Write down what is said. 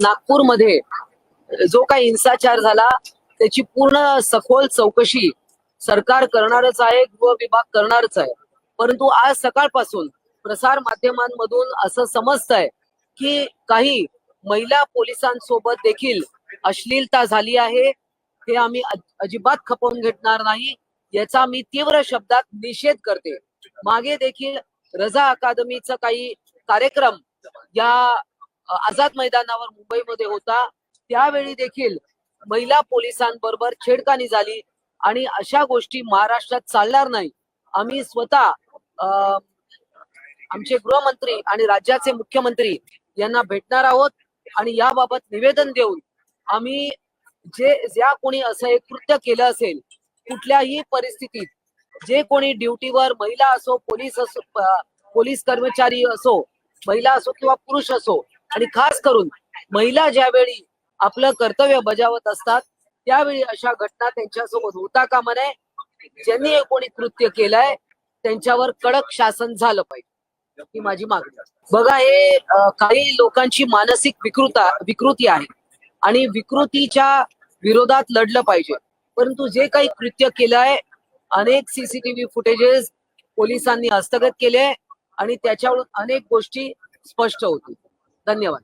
नागपूरमध्ये जो काही हिंसाचार झाला त्याची पूर्ण सखोल चौकशी सरकार करणारच आहे गृह विभाग करणारच आहे. परंतु आज सकाळपासून प्रसार माध्यमांमधून असं समजतंय की काही महिला पोलिसांसोबत देखील अश्लीलता झाली आहे. हे आम्ही अजिबात खपवून घेणार नाही. याचा मी तीव्र शब्दात निषेध करते. मागे देखील रजा अकादमीचा काही कार्यक्रम या आझाद मैदानावर मुंबईमध्ये होता. त्यावेळी देखील महिला पोलिसांबरोबर छेडखानी झाली आणि अशा गोष्टी महाराष्ट्रात चालणार नाही. आम्ही स्वतः आमचे गृहमंत्री आणि राज्याचे मुख्यमंत्री यांना भेटणार आहोत आणि याबाबत निवेदन देऊन आम्ही जे ज्या कोणी असं एक कृत्य केलं असेल कुठल्याही परिस्थितीत जे कोणी ड्युटीवर महिला असो पोलीस असो पोलीस कर्मचारी असो महिला असो किंवा पुरुष असो आणि खास करून महिला ज्यावेळी आपलं कर्तव्य बजावत असतात त्यावेळी अशा घटना त्यांच्यासोबत होता कामा नये ज्यांनी हे कोणी कृत्य केलंय त्यांच्यावर कडक शासन झालं पाहिजे. ही माझी मागणी बघा हे काही लोकांची मानसिक विकृता विकृती आहे. आणि विकृतीच्या विरोधात लढलं पाहिजे. परंतु जे काही कृत्य केलंय अनेक सीसीटीव्ही फुटेजेस पोलिसांनी हस्तगत केले आणि त्याच्यावरून अनेक गोष्टी स्पष्ट होतील. धन्यवाद.